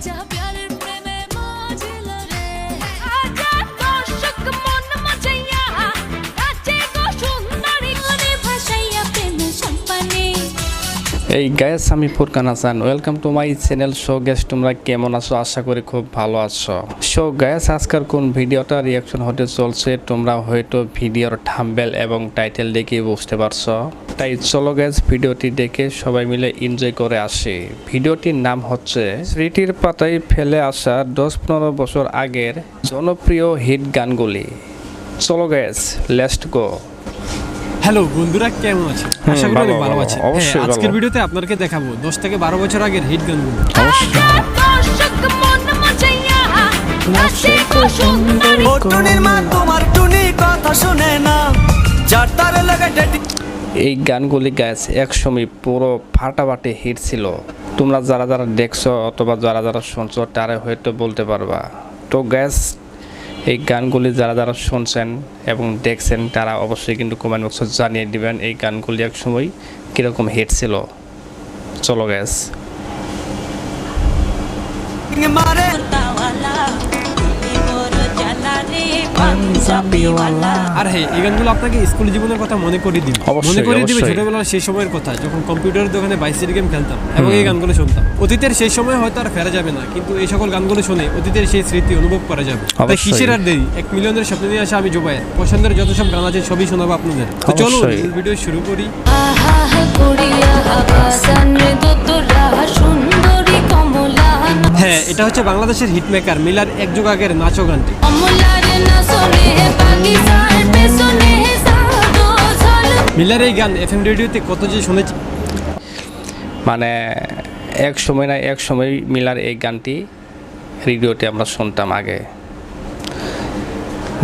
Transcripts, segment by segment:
Jabe. এই guys আমি Furkan Hasan. Welcome to my channel so guys তোমরা কেমন আছো? আশা করি খুব ভালো আছো। শো গ্যাস আজকের কোন ভিডিওটা রিয়াকশন হতে চলছে, তোমরা হয়তো ভিডিওর থাম্বেল এবং টাইটেল দেখে বুঝতে পারছ। তাই চলো গ্যাস ভিডিওটি দেখে সবাই মিলে এনজয় করে আসি। ভিডিওটির নাম হচ্ছে, স্মৃতির পাতায় ফেলে আসা দশ পনেরো বছর আগের জনপ্রিয় হিট গানগুলি। চলো গ্যাস লেস্ট গো হ্যালো বন্ধুরা কেমন আছেন আশা করি ভালো, অনেক ভালো আছেন। হ্যাঁ, আজকের ভিডিওতে আপনাদেরকে দেখাবো দশ থেকে বারো বছর আগের হিট গানগুলো। এই গানগুলি গ্যাস একসময় পুরো ফাটাফাটি হিট ছিল। তোমরা যারা যারা দেখছ অথবা যারা যারা শুনছো তারা হয়তো বলতে পারবা। তো গ্যাস এই গানগুলি যারা যারা শুনছেন এবং দেখছেন, তারা অবশ্যই কিন্তু কমেন্ট বক্সে জানিয়ে দেবেন এই গানগুলি এক সময় কীরকম হিট ছিল। চলো গ্যাস আর হ্যাঁ এই গানগুলো আপনাকে স্কুল জীবনের কথা মনে করিয়ে দিবে। অবশ্যই, মনে করিয়ে দিবে ছোটবেলার সেই সময়ের কথা যখন কম্পিউটারের দোকানে বাইসির গেম খেলতাম এবং এই গানগুলো শুনতাম। অতীতের সেই সময় হয়তো আর ফেরা যাবে না কিন্তু এই সকল গানগুলো শুনে অতীতের সেই স্মৃতি অনুভব করা যাবে। তাই কিসের আর দেরি? এক মিলিয়নের স্বপ্ন নিয়ে আসা আমি জোবায়ের। পছন্দের যত সব গান আছে সবই শোনাবো আপনাদের। তো চলো ভিডিও শুরু করি। হ্যাঁ এটা হচ্ছে বাংলাদেশের হিটমেকার মিলার এক যুগ আগের নাচো গানটি মিলার এই গান এফএম রেডিওতে কত যে শুনেছি। মানে এক সময় না এক সময় মিলার এই গানটি রেডিওতে আমরা শুনতাম আগে।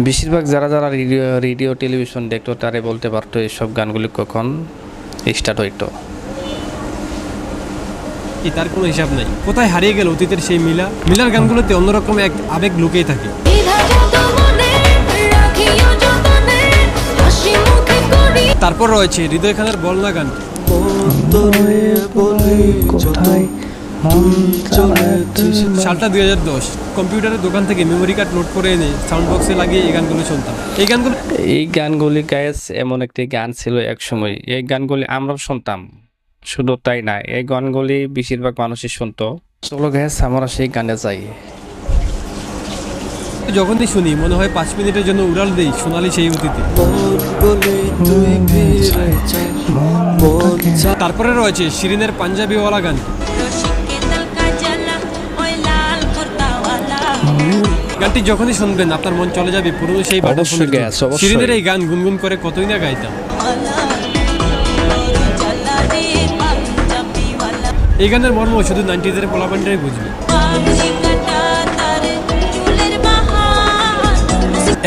বেশিরভাগ যারা যারা রেডিও রেডিও টেলিভিশন দেখতো তারাই বলতে পারতো এইসব গানগুলি কখন স্টার্ট হইতো। তার কোনো হিসাব নাই। কোথায় হারিয়ে গেল অতীতের সেই মিলা? মিলার গানগুলোতে অন্যরকম এক আবেগ লুকিয়ে থাকে। তারপর রয়েছে হৃদয় খানের বলনা গান। সালটা দুই হাজার দশ কম্পিউটারের দোকান থেকে মেমোরি কার্ড লোড করে এনে সাউন্ড বক্সে লাগিয়ে এই গানগুলো শুনতাম। এই গানগুলো এই গানগুলি গায়েস এমন একটি গান ছিল এক সময় এই গানগুলি আমরাও শুনতাম। শুধু তাই না এই গানগুলি বেশিরভাগ মানুষই শুনতো। চলো গ্যাস আমরা সেই গানে যাই। যখনই শুনি মনে হয় পাঁচ মিনিটের জন্য উড়াল দেই সোনালি সেই অতীতে। তারপরে রয়েছে শিরিনের পাঞ্জাবিওয়ালা গান। গানটি যখনই শুনবেন আপনার মন চলে যাবে পুরনো সেই। শিরিনের এই গান গুনগুন করে কতই না গাইতাম। এই গানের মর্ম শুধু নাইনটিজের পোলাপান্ডাই বুঝবে।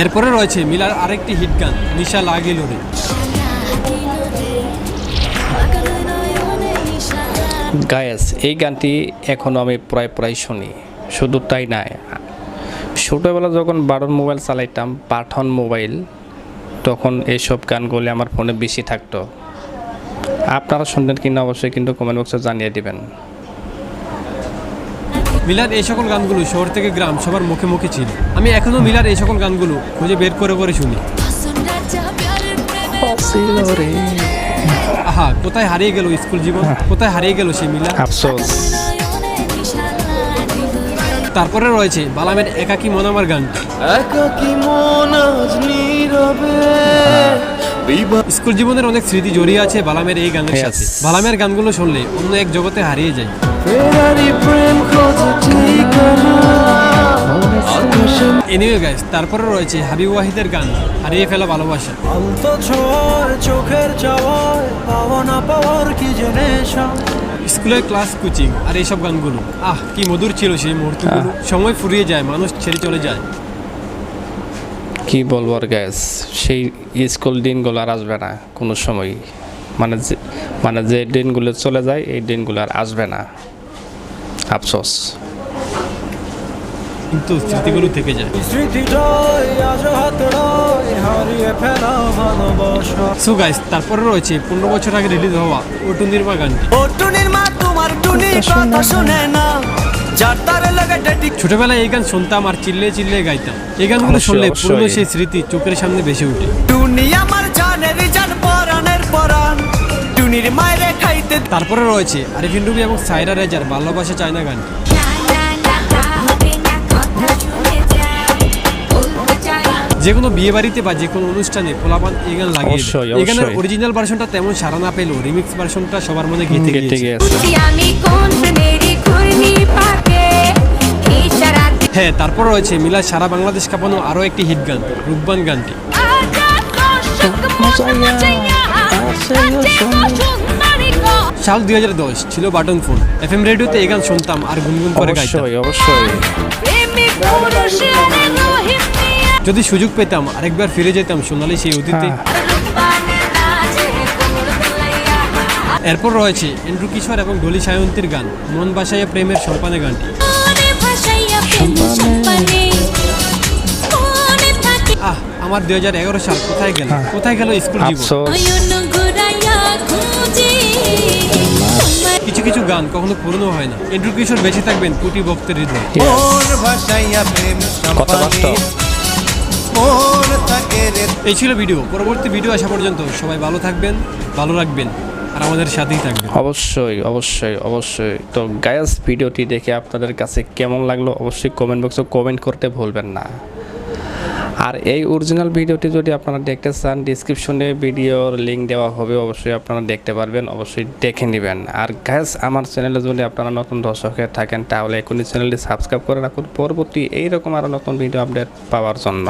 এরপরে রয়েছে মিলার আরেকটি হিট গান, নিশা লাগিল রে। গায়েস এই গানটি এখনও আমি প্রায় প্রায় শুনি। শুধু তাই না ছোটোবেলা যখন বারণ মোবাইল চালাইতাম, পাঠন মোবাইল, তখন এইসব গানগুলি আমার ফোনে বেশি থাকতো। আপনারা শুনতেন কিনা অবশ্যই কিন্তু কমেন্ট বক্সে জানিয়ে দিবেন। মিলার এই সকল গানগুলো শহর থেকে গ্রাম সবার মুখে মুখে ছিল। আমি এখনও মিলার এই সকল গানগুলো খুঁজে বের করে করে শুনি। আহা কোথায় হারিয়ে গেল স্কুল জীবন? কোথায় হারিয়ে গেল সেই মিলা? আফসোস। তারপরে রয়েছে বালামের একাকি মনামার গানটি একা কি মন আজ নীরবে। বিভা স্কুল জীবনের অনেক স্মৃতি জড়িয়ে আছে বালামের এই গানের. সাথে। বালামের গানগুলো শুনলে অন্য এক জগতে হারিয়ে যায়। এনিওয়ে গাইস তারপরে রয়েছে হাবিব ওয়াহিদের গান হারিয়ে ফেলা ভালোবাসা। চোখের স্কুলের ক্লাস কোচিং আর এইসব গানগুলো। আহ কি মধুর ছিল সেই মুহূর্তগুলো। সময় ফুরিয়ে যায় মানুষ ছেড়ে চলে যায়। কি বলব আর গ্যাস সেই স্কুল দিনগুলো আর আসবে না কোনো সময় মানে যে মানে যে দিনগুলো চলে যায় এই দিনগুলো আর আসবে না। আফসোস। কিন্তু স্মৃতিগুলো থেকে যায়। সো গাইস তারপরে রয়েছে পনেরো বছর আগে রিলিজ হওয়া ওটু নির্মা গানটি ও টুনির মা তোমার টুনি কথা শুনে না। যার তার লাগে সিনেমেটিক ছোটবেলায় এই গান শুনতাম আর চিল্লে চিল্লে গাইতাম। এই গানগুলো শুনলে। পুরনো সেই স্মৃতি চোখের সামনে বেশি উঠে টুনি আমার জানের জান পরানের পরান টুনির মায়েরে খাইতে তারপরে রয়েছে আরিফিন রুবি এবং সাইরা রেজার ভালোবাসা চায়না গানটি। যে কোনো বিয়ে বাড়িতে বা যে কোনো অনুষ্ঠানে পোলাপান এই গান লাগিয়ে এই গানের অরিজিনাল ভার্সনটা তেমন সারা না পেলেও রিমিক্স ভার্সনটা সবার মনে গেঁথে গিয়েছে। হ্যাঁ তারপর রয়েছে মিলা সারা বাংলাদেশ কাঁপানো আরও একটি হিট গান রূপবান গানটি। সাল দুই হাজার দশ ছিল বাটন ফোন এফ এম রেডিওতে এই গান শুনতাম আর গুনগুন করে গাইতাম। অবশ্যই অবশ্যই। যদি সুযোগ পেতাম আরেকবার ফিরে যেতাম সোনালি সেই অতীতে। হ্যাঁ। এরপর রয়েছে এন্ড্রু কিশোর এবং ডলি সায়ন্তীর গান মন বাসাইয়া প্রেমের সম্পানে গানটি। আহ আমার দু হাজার এগারো সাল কোথায় গেল? কোথায় গেল স্কুল কিছু কিছু গান কখনো পুরনো হয় না। এন্ড্রু কিশোর বেঁচে থাকবেন কোটি ভক্তের হৃদয় এই ছিল ভিডিও। পরবর্তী ভিডিও আসা পর্যন্ত সবাই ভালো থাকবেন ভালো রাখবেন আর আমাদের সাথেই থাকবেন। অবশ্যই অবশ্যই অবশ্যই। তো গায়াস ভিডিওটি দেখে আপনাদের কাছে কেমন লাগল অবশ্যই কমেন্ট বক্সে কমেন্ট করতে ভুলবেন না। আর এই অরিজিনাল ভিডিওটি যদি আপনারা দেখতে চান ডিসক্রিপশনে ভিডিওর লিঙ্ক দেওয়া হবে অবশ্যই আপনারা দেখতে পারবেন অবশ্যই দেখে নেবেন। আর গ্যাস আমার চ্যানেলে যদি আপনারা নতুন দর্শক হয়ে থাকেন তাহলে এখনই চ্যানেলটি সাবস্ক্রাইব করে রাখুন। পরবর্তী এইরকম আরও নতুন ভিডিও আপডেট পাওয়ার জন্য।